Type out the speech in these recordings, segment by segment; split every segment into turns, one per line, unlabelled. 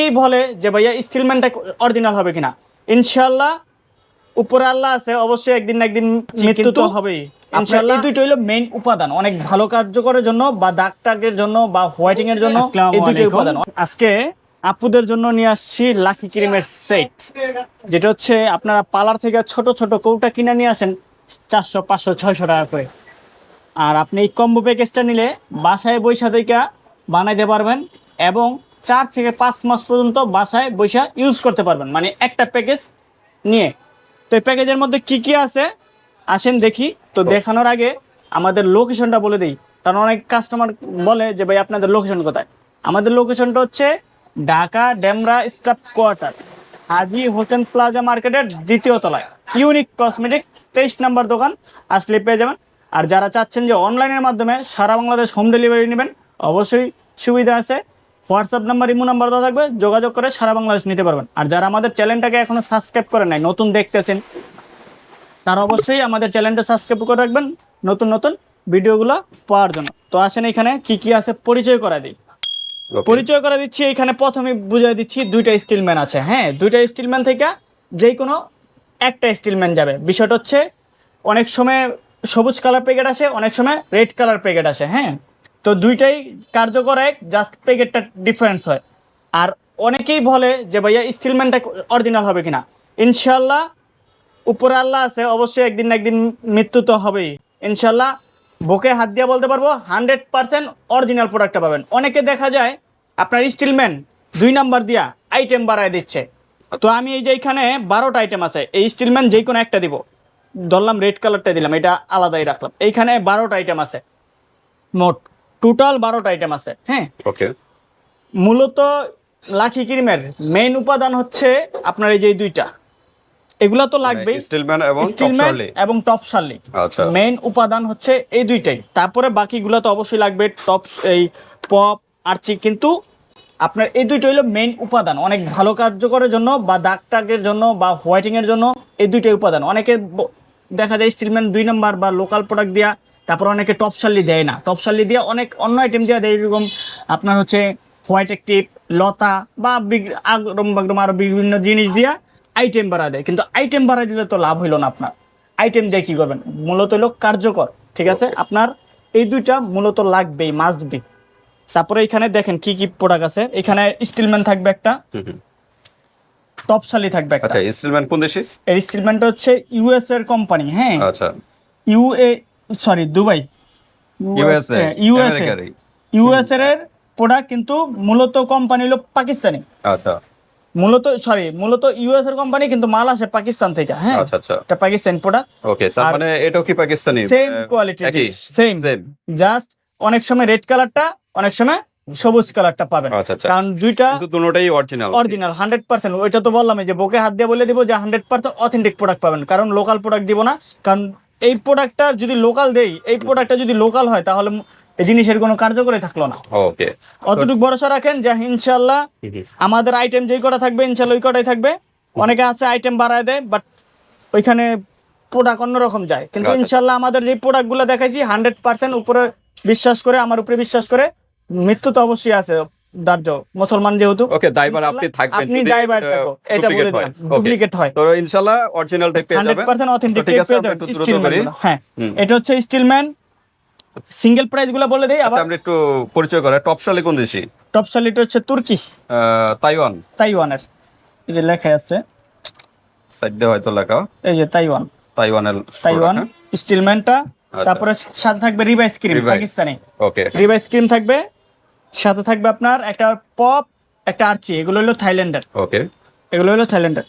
অনেকেই বলে যে ভাইয়া স্টিলম্যানটা অরিজিনাল হবে কিনা ইনশাল্লাহ উপরে আল্লাহ আছে অবশ্যই একদিন একদিন মৃত্যু তো হবেই ইনশাআল্লাহ এই দুটো হলো মেইন উপাদান অনেক ভালো কার্যকরের জন্য বা দাগ টাগের জন্য বা হোয়াইটিং এর জন্য
এই দুটো উপাদান আজকে আপুদের জন্য নিয়ে আসছি লাকি ক্রিমের সেট
যেটা হচ্ছে আপনারা পার্লার থেকে ছোট ছোট কৌটা কিনে নিয়ে আসেন চারশো পাঁচশো ছয়শো টাকা করে আর আপনি এই কম্বো প্যাকেজটা নিলে বাসায় বৈশা থেকে বানাইতে পারবেন এবং চার থেকে পাঁচ মাস পর্যন্ত বাসায় বৈশা ইউজ করতে পারবেন মানে একটা প্যাকেজ নিয়ে তো এই প্যাকেজের মধ্যে কি কি আছে আসেন দেখি তো oh. দেখানোর আগে আমাদের লোকেশনটা বলে দিই কারণ অনেক কাস্টমার বলে যে ভাই আপনাদের লোকেশন কোথায় আমাদের লোকেশনটা হচ্ছে Dhaka Demra staff quarter Haji Hossain plaza মার্কেটের দ্বিতীয় তলায় ইউনিক কসমেটিক্স তেইশ নাম্বার দোকান আসলে পেয়ে যাবেন আর যারা চাচ্ছেন যে অনলাইনের মাধ্যমে সারা বাংলাদেশ হোম ডেলিভারি নেবেন অবশ্যই সুবিধা আছে হোয়াটসঅ্যাপ নাম্বার ইমো নাম্বার দেওয়া থাকবে যোগাযোগ করে সারা বাংলাদেশ নিতে পারবেন আর যারা আমাদের চ্যানেলটাকে এখনও সাবস্ক্রাইব করে নাই নতুন দেখতেছেন তারা অবশ্যই আমাদের চ্যানেলটা সাবস্ক্রাইব করে রাখবেন নতুন নতুন ভিডিওগুলো পাওয়ার জন্য তো আসেন এখানে কি কি আছে পরিচয় করা দিই পরিচয় করে দিচ্ছি এখানে প্রথমে বুঝিয়ে দিচ্ছি দুইটা স্টিলম্যান আছে হ্যাঁ দুইটা স্টিলম্যান থেকে যে কোনো একটা স্টিলম্যান যাবে বিষয়টা হচ্ছে অনেক সময় সবুজ কালার প্যাকেট আসে অনেক সময় রেড কালার প্যাকেট আসে হ্যাঁ তো দুইটাই কার্যকর এক জাস্ট প্যাকেটটা ডিফারেন্স হয় আর অনেকেই বলে যে ভাইয়া স্টিলম্যানটা অরিজিনাল হবে কিনা ইনশাল্লাহ উপরে আল্লাহ আছে অবশ্যই একদিন না একদিন মৃত্যু তো হবেই ইনশাল্লাহ বুকে হাত দিয়ে বলতে পারবো হান্ড্রেড পারসেন্ট অরিজিনাল প্রোডাক্টটা পাবেন অনেকে দেখা যায় আপনার স্টিলম্যান দুই নাম্বার দিয়া আইটেম বাড়ায় দিচ্ছে তো আমি এই যে এখানে বারোটা আইটেম আছে এই স্টিলম্যান যে কোনো একটা দিব ধরলাম রেড কালারটা দিলাম এটা আলাদাই রাখলাম এইখানে বারোটা আইটেম আছে মোট টোটাল বারোটা আইটেম আছে হ্যাঁ ওকে মূলত লাখি ক্রিমের মেইন উপাদান হচ্ছে আপনার এই যে দুইটা এগুলা তো মানে লাগবে
স্টিলম্যান এবং স্টিলম্যান এবং টপ শার্লি
মেইন উপাদান হচ্ছে এই দুইটাই তারপরে বাকিগুলা তো অবশ্যই লাগবে টপ এই পপ আর্চি কিন্তু আপনার এই দুইটা হলো মেইন উপাদান অনেক ভালো কার্যকরের জন্য বা দাগ টাগের জন্য বা হোয়াইটিংয়ের জন্য এই দুইটাই উপাদান অনেকে দেখা যায় স্টিলম্যান দুই নাম্বার বা লোকাল প্রোডাক্ট দিয়া তারপর অনেকে টপশালি দেয় না টপশালি দিয়ে অনেক অন্য আইটেম দিয়ে দেয় এরকম আপনার হচ্ছে হোয়াইট একটিপ লতা বা আগরম বাগরম আরও বিভিন্ন জিনিস দিয়ে আইটেম বাড়া দেয় কিন্তু আইটেম বাড়া দিলে তো লাভ হইল না আপনার আইটেম দিয়ে কী করবেন মূলত হলো কার্যকর ঠিক আছে আপনার এই দুইটা মূলত লাগবেই মাস্ট বি তারপরে এখানে দেখেন কি কি প্রোডাক্ট আছে এখানে স্টিলম্যান থাকবে একটা
টপশালি থাকবে একটা আচ্ছা স্টিলম্যান কোন দেশে
এই স্টিলম্যানটা হচ্ছে ইউএস এর কোম্পানি হ্যাঁ আচ্ছা UA sorry Dubai USA USA এর প্রোডাক্ট কিন্তু মূলত কোম্পানি হলো পাকিস্তানি আচ্ছা। মূলত সরি মূলত ইউএস এর কোম্পানি কিন্তু মাল আসে পাকিস্তান থেকে
হ্যাঁ আচ্ছা আচ্ছা এটা
পাকিস্তান প্রোডাক্ট
ওকে তার মানে এটাও কি Pakistani
same quality same same just অনেক সময় রেড কালারটা অনেক সময় সবুজ কালারটা পাবেন আচ্ছা, আচ্ছা। কারণ দুইটা
দুটোটাই অরিজিনাল
অরিজিনাল হান্ড্রেড পার্সেন্ট ওইটা তো বললাম যে বোকে হাত দিয়ে বলে দিব যে হান্ড্রেড পার্সেন্ট অথেন্টিক প্রোডাক্ট পাবেন কারণ লোকাল প্রোডাক্ট দিব না কারণ এই প্রোডাক্টটা যদি লোকাল দেই এই প্রোডাক্টটা যদি লোকাল হয় তাহলে এই জিনিসের কোনো কার্যকরী থাকলো না ওকে অতটুকু ভরসা রাখেন যে ইনশাল্লাহ আমাদের আইটেম যেই কটা থাকবে ইনশাল্লাহ ওই কটাই থাকবে অনেকে আছে আইটেম বাড়ায় দেয় বাট ওইখানে প্রোডাক্ট অন্যরকম যায় কিন্তু আচ্ছা। ইনশাল্লাহ আমাদের যে প্রোডাক্টগুলো দেখাইছি হান্ড্রেড পার্সেন্ট উপরে বিশ্বাস করে আমার উপরে বিশ্বাস করে মৃত্যু তো অবশ্যই আছে দার্য মুসলমান যেহেতু
ওকে ড্রাইভার আপনি থাকবেন আপনি
থাকো এটা বলে দিলাম
ডুপ্লিকেট হয় তো ইনশাআল্লাহ পেয়ে যাবেন
100% অথেন্টিক হ্যাঁ এটা হচ্ছে সিঙ্গেল প্রাইস গুলো বলে দেই আচ্ছা,
আবার আমরা একটু পরিচয় করে টপ শালি কোন দেশি
টপ হচ্ছে তুর্কি তাইওয়ান তাইওয়ানের এই যে লেখা আছে
সাইডে হয়তো লেখা এই যে তাইওয়ান তাইওয়ানের হ্যাঁ।
তাইওয়ান স্টিলম্যানটা আচ্ছা। তারপরে সাথে থাকবে revise cream Pakistani okay revise cream থাকবে সাথে থাকবে আপনার একটা পপ একটা আর্চি এগুলো হলো থাইল্যান্ডের ওকে এগুলো হলো থাইল্যান্ডের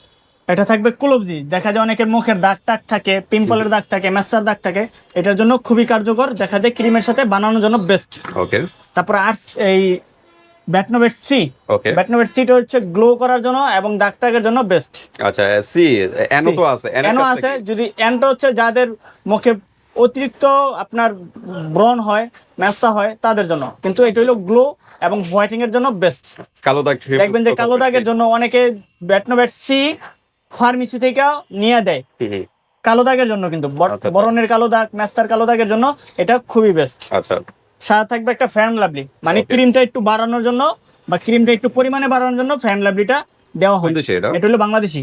এটা থাকবে কুলবজি দেখা যায় অনেকের মুখের দাগ টাক থাকে পিম্পলের দাগ থাকে ম্যাস্টার দাগ থাকে এটার জন্য খুবই কার্যকর দেখা যায় ক্রিমের সাথে বানানোর জন্য বেস্ট ওকে তারপর আর এই ব্যাটনোভেট সি ওকে ব্যাটনোভেট সিটা হচ্ছে গ্লো করার জন্য এবং দাগ টাকের জন্য বেস্ট
আচ্ছা সি এনো তো আছে
এনো আছে যদি এনটা হচ্ছে যাদের মুখে অতিরিক্ত আপনার ব্রন হয় ম্যাস্তা হয় তাদের জন্য কিন্তু এটা হলো গ্লো এবং হোয়াইটিং এর জন্য বেস্ট
কালো দাগ দেখবেন
যে কালো দাগের জন্য অনেকে ব্যাটনোব্যাট সি ফার্মেসি থেকে নিয়ে দেয় কালো দাগের জন্য কিন্তু আচ্ছা, আচ্ছা। বরণের কালো দাগ ম্যাস্তার কালো দাগের জন্য এটা খুবই বেস্ট আচ্ছা সাথে থাকবে একটা ফ্যান লাভলি মানে ক্রিমটা একটু বাড়ানোর জন্য বা ক্রিমটা একটু পরিমাণে বাড়ানোর জন্য ফ্যান লাভলিটা দেওয়া হয়
এটা হলো বাংলাদেশি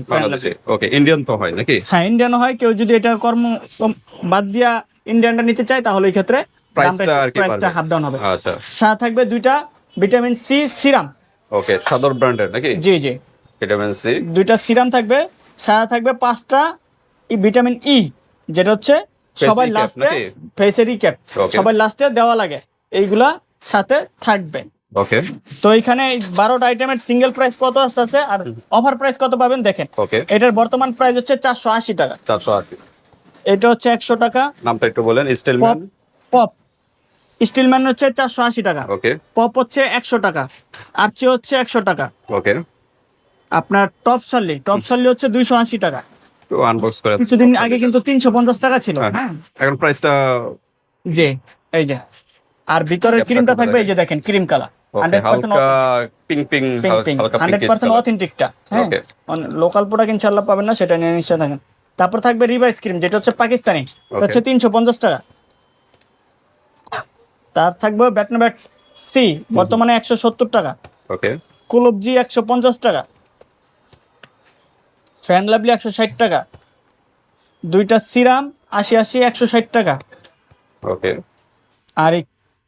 ওকে ইন্ডিয়ান তো হয় নাকি
হ্যাঁ ইন্ডিয়ান হয় কেউ যদি এটা কর্ম বাদ দিয়া ইন্ডিয়ানটা নিতে চায় তাহলে এই ক্ষেত্রে প্রাইসটা হাফ ডাউন হবে
আচ্ছা সাথে
থাকবে দুইটা ভিটামিন সি সিরাম
ওকে সাদর ব্র্যান্ডের নাকি জি জি ভিটামিন সি
দুইটা সিরাম থাকবে সাথে থাকবে পাঁচটা ভিটামিন ই e, যেটা হচ্ছে সবাই লাস্টে ফেসেরি ক্যাপ সবাই লাস্টে দেওয়া লাগে এইগুলা সাথে থাকবে ওকে তো এখানে বারোটা আইটেমের সিঙ্গেল প্রাইস কত আসতেছে আর অফার প্রাইস কত পাবেন দেখেন ওকে এটার বর্তমান প্রাইস হচ্ছে চারশো আশি টাকা চারশো আশি এটা হচ্ছে একশো টাকা
নামটা একটু বলেন স্টিলম্যান
পপ স্টিলম্যান হচ্ছে চারশো আশি টাকা ওকে পপ হচ্ছে একশো টাকা আর্চি হচ্ছে একশো টাকা ওকে আপনার টপ সার্লি টপ সার্লি হচ্ছে দুইশো আশি টাকা
তো আনবক্স করে
কিছুদিন আগে কিন্তু তিনশো পঞ্চাশ টাকা ছিল হ্যাঁ, এখন প্রাইসটা জি এই যে আর ভিতরের ক্রিমটা থাকবে এই যে দেখেন ক্রিম কালার অথেন্টিকটা হ্যাঁ লোকাল প্রোডাক্ট ইনশাল্লাহ পাবেন না সেটা নিয়ে নিশ্চয় থাকেন তারপর থাকবে রিভাইস ক্রিম যেটা হচ্ছে পাকিস্তানি হচ্ছে তিনশো পঞ্চাশ টাকা তার থাকবে ব্যাট সি বর্তমানে একশো সত্তর টাকা কুলবজি একশো পঞ্চাশ টাকা ফ্যান লাভলি একশো ষাট টাকা দুইটা সিরাম আশি আশি একশো ষাট টাকা আর এই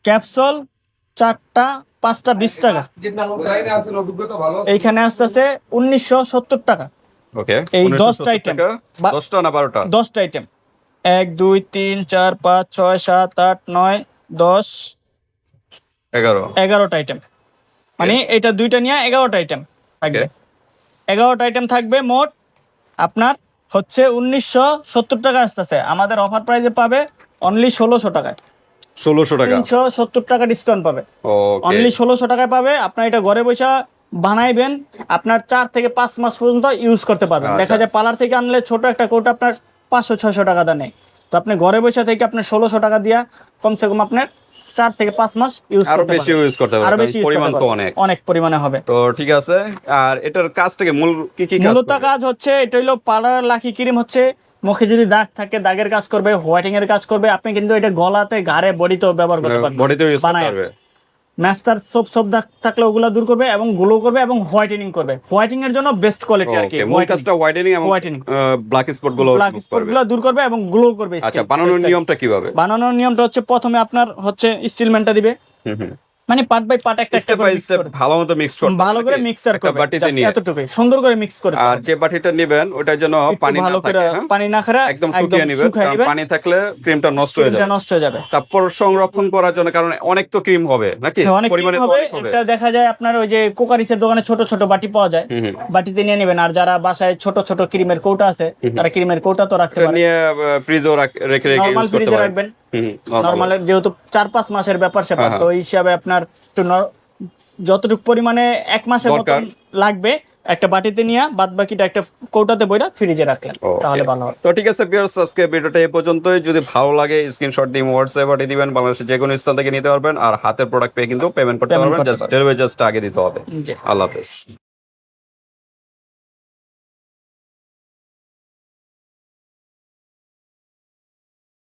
ক্যাপসল চারটা পাঁচটা বিশ টাকা এইখানে আসতে আছে উনিশশো সত্তর টাকা এই দশটা আইটেম
দশটা না বারোটা
দশটা আইটেম এক দুই তিন চার পাঁচ ছয় সাত আট নয় দশ এগারো এগারোটা আইটেম মানে এটা দুইটা নিয়ে এগারোটা আইটেম থাকবে এগারোটা আইটেম থাকবে মোট আপনার হচ্ছে উনিশশো সত্তর টাকা আসতেছে আমাদের অফার প্রাইজে পাবে অনলি ষোলোশো টাকায়
ষোলোশো টাকা তিনশো
সত্তর টাকা ডিসকাউন্ট পাবে অনলি ষোলোশো টাকায় পাবে আপনার এটা ঘরে বসে বানাইবেন আপনার চার থেকে পাঁচ মাস পর্যন্ত ইউজ করতে পারবেন আচ্ছা। দেখা যায় পার্লার থেকে আনলে ছোট একটা কোট আপনার পাঁচশো ছয়শো টাকা দা নেই তো আপনি ঘরে বসে থেকে আপনার ষোলোশো টাকা দিয়া কমসে কম আপনার চার থেকে পাঁচ মাস ইউজ করতে বেশি
ইউজ করতে পারবে আরো বেশি
পরিমাণ তো অনেক অনেক পরিমাণে হবে তো
ঠিক আছে আর এটার কাজটাকে মূল কি কি কাজ
মূলত কাজ হচ্ছে এটা হলো পার্লার লাকি ক্রিম হচ্ছে মুখে যদি দাগ থাকে দাগের কাজ করবে হোয়াইটিং এর কাজ করবে আপনি কিন্তু এটা গলাতে ঘাড়ে বডিতেও ব্যবহার করতে পারবেন
বডিতে ইউজ করতে পারবে
ম্যাস্টার সব সব দাগ থাকলে ওগুলা দূর করবে এবং গ্লো করবে এবং হোয়াইটেনিং করবে হোয়াইটিং এর জন্য বেস্ট কোয়ালিটি আর কি
মোটাসটা হোয়াইটেনিং এবং হোয়াইটেনিং ব্ল্যাক স্পট গুলো ব্ল্যাক
স্পট গুলো দূর করবে এবং গ্লো করবে আচ্ছা
বানানোর নিয়মটা কিভাবে
বানানোর নিয়মটা হচ্ছে প্রথমে আপনার হচ্ছে স্টিলমেন্টটা দিবে মানে পার্ট বাই পার্ট একটা স্টেপ বাই স্টেপ মিক্স ভালো করে মিক্সার বাটিতে নিয়ে এতটুকু সুন্দর করে মিক্স আর
যে বাটিটা নেবেন ওটার জন্য পানি না থাকে হ্যাঁ? পানি না খারা একদম শুকিয়ে নেবেন কারণ পানি থাকলে ক্রিমটা নষ্ট হয়ে যাবে নষ্ট হয়ে যাবে তারপর সংরক্ষণ করার জন্য কারণ অনেক তো ক্রিম হবে নাকি হ্যাঁ,
পরিমাণে হবে এটা দেখা যায় আপনার ওই যে কোকারিসের দোকানে ছোট ছোট বাটি পাওয়া যায় বাটিতে নিয়ে নেবেন আর যারা বাসায় ছোট ছোট ক্রিমের কৌটা আছে তারা ক্রিমের কৌটা তো রাখতে পারেন নিয়ে
ফ্রিজও রেখে রেখে ইউজ করতে পারবেন
নর্মাল যেহেতু চার পাঁচ মাসের ব্যাপার স্যাপার হ্যাঁ, হ্যাঁ। তো ওই হিসাবে আপনার একটু যতটুকু পরিমাণে এক মাসের মতন লাগবে একটা বাটিতে নিয়ে বাদ বাকিটা একটা কৌটাতে বইরা ফ্রিজে রাখলেন
তাহলে ভালো তো ঠিক আছে বিয়ার্স আজকে ভিডিওটা এই পর্যন্তই যদি ভালো লাগে স্ক্রিনশট দিয়ে হোয়াটসঅ্যাপ পাঠিয়ে দিবেন বাংলাদেশের যে কোনো স্থান থেকে নিতে পারবেন আর হাতের প্রোডাক্ট পেয়ে কিন্তু পেমেন্ট করতে পারবেন জাস্ট ডেলিভারি জাস্ট আগে দিতে হবে আল্লাহ হাফেজ